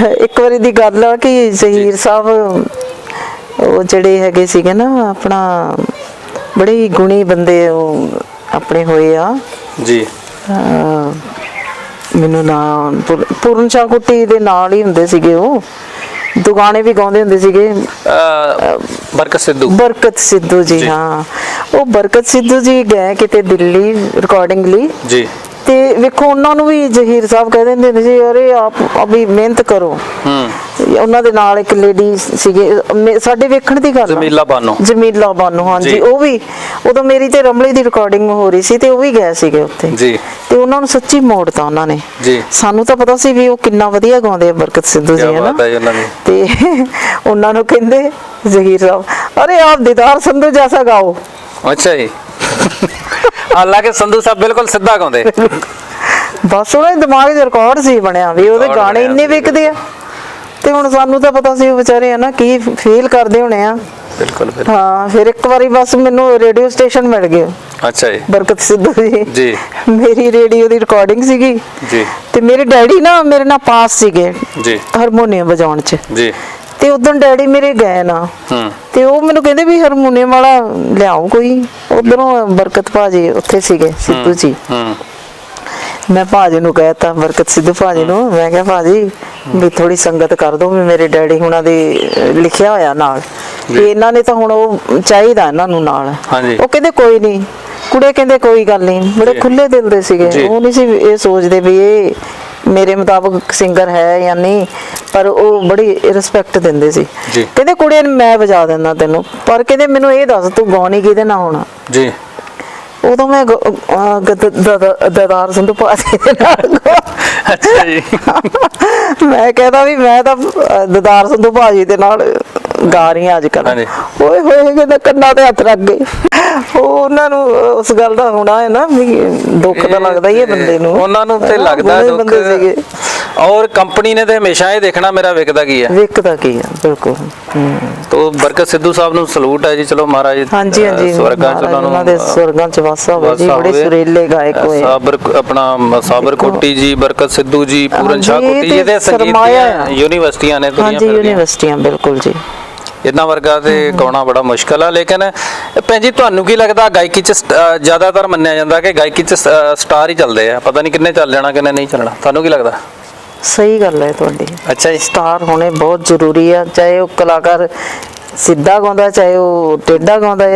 ਇੱਕ ਵਾਰੀ ਦੀ ਗੱਲ ਆ ਕਿ ਜ਼ਹੀਰ ਸਾਹਿਬ ਉਹ ਜਿਹੜੇ ਹੈਗੇ ਸੀਗੇ ਨਾ ਆਪਣਾ ਬੜੇ ਹੀ ਗੁਣੀ ਬੰਦੇ ਉਹ ਆਪਣੇ ਹੋਏ ਆ। ਜੀ। ਮੈਨੂੰ ਨਾ ਪੂਰਨ ਸ਼ਾਹ ਕੁੱਟੀ ਦੇ ਨਾਲ ਹੀ ਹੁੰਦੇ ਸੀਗੇ ਉਹ। ਦੁਗਾਣੇ ਵੀ ਗਾਉਂਦੇ ਹੁੰਦੇ ਸੀਗੇ। ਬਰਕਤ ਸਿੱਧੂ। ਬਰਕਤ ਸਿੱਧੂ ਜੀ। ਹਾਂ। ਉਹ ਬਰਕਤ ਸਿੱਧੂ ਜੀ ਗਏ ਕਿਤੇ ਦਿੱਲੀ ਰਿਕਾਰਡਿੰਗ ਲਈ। ਜੀ। ਤੇ ਵੇਖੋ ਉਹਨਾਂ ਨੂੰ ਵੀ ਜ਼ਹੀਰ ਸਾਹਿਬ ਕਹਿ ਦਿੰਦੇ ਹੁੰਦੇ ਸੀ ਅਰੇ ਆਪ ਅਭੀ ਮਿਹਨਤ ਕਰੋ। ਹੂੰ। ਉਹਨਾਂ ਦੇ ਨਾਲ ਇੱਕ ਲੇਡੀ ਸੀਗੇ ਮੇ- ਸਾਡੇ ਵੇਖਣ ਦੀ ਗੱਲ ਆ। ਜਮੀਲਾ ਬਾਨੋ। ਜਮੀਲਾ ਬਾਨੋ ਹਾਂਜੀ। ਜੀ। ਉਹ ਵੀ ਉਦੋਂ ਮੇਰੀ ਤੇ ਰਮਲੀ ਦੀ ਰਿਕਾਰਡਿੰਗ ਹੋ ਰਹੀ ਸੀ ਤੇ ਉਹ ਵੀ ਗਏ ਸੀਗੇ ਉੱਥੇ। ਜੀ। ਤੇ ਉਹਨਾਂ ਨੂੰ ਸੱਚੀ ਮੋੜਤਾ ਉਹਨਾਂ ਨੇ। ਜੀ। ਸਾਨੂੰ ਤਾਂ ਪਤਾ ਸੀ ਵੀ ਉਹ ਕਿੰਨਾ ਵਧੀਆ ਗਾਉਂਦੇ ਆ ਬਰਕਤ ਸਿੱਧੂ ਜੀ ਕੀ ਹੈ ਨਾ ਬਾਤ ਹੈ ਜੀ ਉਹਨਾਂ ਦੀ। ਤੇ ਉਹਨਾਂ ਨੂੰ ਕਹਿੰਦੇ ਜ਼ਹੀਰ ਸਾਹਿਬ ਅਰੇ ਆਪ ਦੀਦਾਰ ਸੰਧੂ ਜੈਸਾ ਗਾਓ। ਅੱਛਾ ਜੀ। ਹਾਲਾਂਕਿ ਸੰਧੂ ਸਾਹਿਬ ਬਿਲਕੁਲ ਸਿੱਧਾ ਗਾਉਂਦੇ। ਬਸ ਉਹਨਾਂ ਦੇ ਦਿਮਾਗ 'ਚ ਰਿਕਾਰਡ ਸੀ ਬਣਿਆ ਵੀ ਉਹਦੇ Record ਗਾਣੇ ਬਣਿਆ ਇੰਨੇ ਸੀ। ਵਿਕਦੇ ਆ। ਤੇ ਹੁਣ ਸਾਨੂੰ ਤਾਂ ਪਤਾ ਸੀ ਉਹ ਵਿਚਾਰੇ ਆ ਨਾ ਕੀ ਫੀਲ ਕਰਦੇ ਹੋਣੇ ਆ। ਬਿਲਕੁਲ ਬਿਲਕੁਲ। ਹਾਂ ਫਿਰ ਇੱਕ ਵਾਰੀ ਬਸ ਮੈਨੂੰ ਰੇਡੀਓ ਸਟੇਸ਼ਨ ਮਿਲ ਗਿਆ। ਅੱਛਾ ਜੀ। ਬਰਕਤ ਸਿੱਧੂ ਜੀ ਜੀ। ਮੇਰੀ ਰੇਡੀਓ ਦੀ ਰਿਕਾਰਡਿੰਗ ਸੀਗੀ। ਜੀ। ਤੇ ਮੇਰੇ ਡੈਡੀ ਨਾ ਮੇਰੇ ਨਾਲ ਪਾਸ ਸੀਗੇ ਜੀ। ਹਾਰਮੋਨੀਅਮ ਵਜਾਉਣ 'ਚ। ਜੀ। ਤੇ ਉਦੋਂ ਡੈਡੀ ਮੇਰੇ ਗਏ ਨਾ। ਹੂੰ। ਤੇ ਉਹ ਮੈਨੂੰ ਕਹਿੰਦੇ ਵੀ ਹਾਰਮੋਨੀਅਮ ਵਾਲਾ ਲਿਆਓ ਕੋਈ। ਉਧਰੋਂ ਬਰਕਤ ਭਾਜੀ ਉੱਥੇ ਸੀਗੇ ਸਿੱਧੂ ਜੀ। ਹੂੰ। ਮੈਂ ਭਾਜੀ ਨੂੰ ਕਹਿਤਾ ਬਰਕਤ ਸਿੱਧੂ ਭਾਜੀ ਨੂੰ। ਮੈਂ ਕਿਹਾ ਭਾਜੀ ਵੀ ਥੋੜੀ ਸੰਗਤ ਕਰ ਦੋ ਵੀ ਮੇਰੇ ਡੈਡੀ ਹੁਣਾਂ ਦੇ ਲਿਖਿਆ ਹੋਇਆ ਨਾਲ। ਵੀ ਇਹਨਾਂ ਨੇ ਤਾਂ ਹੁਣ ਉਹ ਚਾਹੀਦਾ ਇਹਨਾਂ ਨੂੰ ਨਾਲ। ਉਹ ਕਹਿੰਦੇ ਕੋਈ ਨਹੀਂ। ਕੁੜੇ ਕਹਿੰਦੇ ਕੋਈ ਗੱਲ ਨਹੀਂ। ਬੜੇ। ਖੁੱਲੇ ਦਿਲ ਦੇ ਸੀਗੇ। ਉਹ ਨਹੀਂ ਸੀ ਇਹ ਸੋਚਦੇ ਵੀ ਇਹ ਮੇਰੇ ਮੁਤਾਬਕ ਸਿੰਗਰ ਹੈ ਜਾਂ ਨਹੀਂ। ਪਰ ਉਹ ਬੜੀ ਰਿਸਪੈਕਟ ਦਿੰਦੇ ਸੀ। ਜੀ। ਕਹਿੰਦੇ ਕੁੜੇ ਨੂੰ ਮੈਂ ਵਜਾ ਦਿੰਦਾ ਤੈਨੂੰ। ਪਰ ਕਹਿੰਦੇ ਮੈਨੂੰ ਇਹ ਦੱਸ ਤੂੰ ਗਾਉਣੀ ਕਿਹਦੇ ਨਾਲ ਹੋਣਾ? ਜੀ। ਉਦੋਂ ਮੈਂ ਦਦਾਰ ਸੰਧੂ ਭਾਜੀ ਦੇ ਨਾਲ। ਅੱਛਾ ਜੀ। ਮੈਂ ਕਹਿੰਦਾ ਵੀ ਮੈਂ ਤਾਂ ਦਦਾਰ ਸੰਧੂ ਭਾਜੀ ਦੇ ਨਾਲ ਗਾ ਰਹੀ ਹਾਂ ਅੱਜ ਕੱਲ। ਓਏ ਹੋਏ ਕਹਿੰਦਾ ਕੰਨਾਂ ਤੇ ਹੱਥ ਰੱਖ ਗਏ। ਉਹ ਉਹਨਾਂ ਨੂੰ ਉਸ ਗੱਲ ਦਾ ਹੋਣਾ ਹੈ ਨਾ ਵੀ ਦੁੱਖ ਤਾਂ ਲੱਗਦਾ ਹੀ ਹੈ ਬੰਦੇ ਨੂੰ। ਉਹਨਾਂ ਨੂੰ ਤੇ ਲੱਗਦਾ ਦੁੱਖ। ਔਰ ਕੰਪਨੀ ਨੇ ਤੇ ਹਮੇਸ਼ਾ ਇਹ ਦੇਖਣਾ ਮੇਰਾ ਵਿਕਦਾ ਕੀ ਹੈ। ਵਿਕਦਾ ਕੀ ਆ ਬਿਲਕੁਲ। ਹੂੰ। ਤੋ ਬਰਕਤ ਸਿੱਧੂ ਸਾਹਿਬ ਨੂੰ ਸਲੂਟ ਹੈ ਜੀ ਚਲੋ ਮਹਾਰਾਜ ਹਾਂਜੀ ਅ, ਹਾਂਜੀ ਸਵਰਗਾਂ ਚ ਮਹਾਰਾਜ ਉਹਨਾਂ ਉਹਨਾਂ ਦੇ ਨੂੰ ਸਵਰਗਾਂ ਚ ਵਾਸਾ ਹੋਵੇ ਜੀ ਵਾਸਾ ਬੜੇ ਹੋਵੇ। ਸੁਰੀਲੇ ਗਾਇਕ ਹੋਏ। ਸਾਬਰ ਆਪਣਾ ਮ- ਸਾਬਰ ਕੋਟੀ ਜੀ ਬਰਕਤ ਸਿੱਧੂ ਜੀ ਪੂਰਨ ਸ਼ਾਹ ਹਾਂਜੀ, ਇਹ ਕੋਟੀ ਤੇ ਇਹਦੇ ਸੰਗੀਤ ਸਰਮਾਇਆ ਦੀਆਂ ਆ। ਯੂਨੀਵਰਸਿਟੀਆਂ ਨੇ ਦੁਨੀਆ ਹਾਂਜੀ ਭਰ ਦੀਆਂ। ਯੂਨੀਵਰਸਿਟੀਆਂ ਬਿਲਕੁਲ ਜੀ। ਇਹਨਾਂ ਵਰਗਾ ਤੇ ਗਾਉਣਾ ਬੜਾ ਮੁਸ਼ਕਲ ਆ ਲੇਕਿਨ ਭੈਣ ਜੀ ਤੁਹਾਨੂੰ ਕੀ ਲੱਗਦਾ ਗਾਇਕੀ ਚ ਸਟ- ਅ, ਜ਼ਿਆਦਾਤਰ ਮੰਨਿਆ ਜਾਂਦਾ ਕਿ ਗਾਇਕੀ ਚ ਸ- ਅ, ਸਟਾਰ ਹੀ ਚੱਲਦੇ ਆ? ਪਤਾ ਨਹੀਂ ਕਿੰਨੇ ਚੱਲ ਜਾਣਾ ਕਿੰਨੇ ਨਹੀਂ ਚੱਲਣਾ। ਤੁਹਾਨੂੰ ਕੀ ਲੱਗਦਾ? ਸਹੀ ਗੱਲ ਹੈ ਤੁਹਾਡੀ। ਅੱਛਾ ਜੀ। ਸਟਾਰ ਹੋਣੇ ਬਹੁਤ ਜ਼ਰੂਰੀ ਆ ਚਾਹੇ ਉਹ ਕਲਾਕਾਰ ਸਿੱਧਾ ਗਾਉਂਦਾ ਚਾਹੇ ਉਹ ਟੇਢਾ ਗਾਉਂਦਾ ਹੈ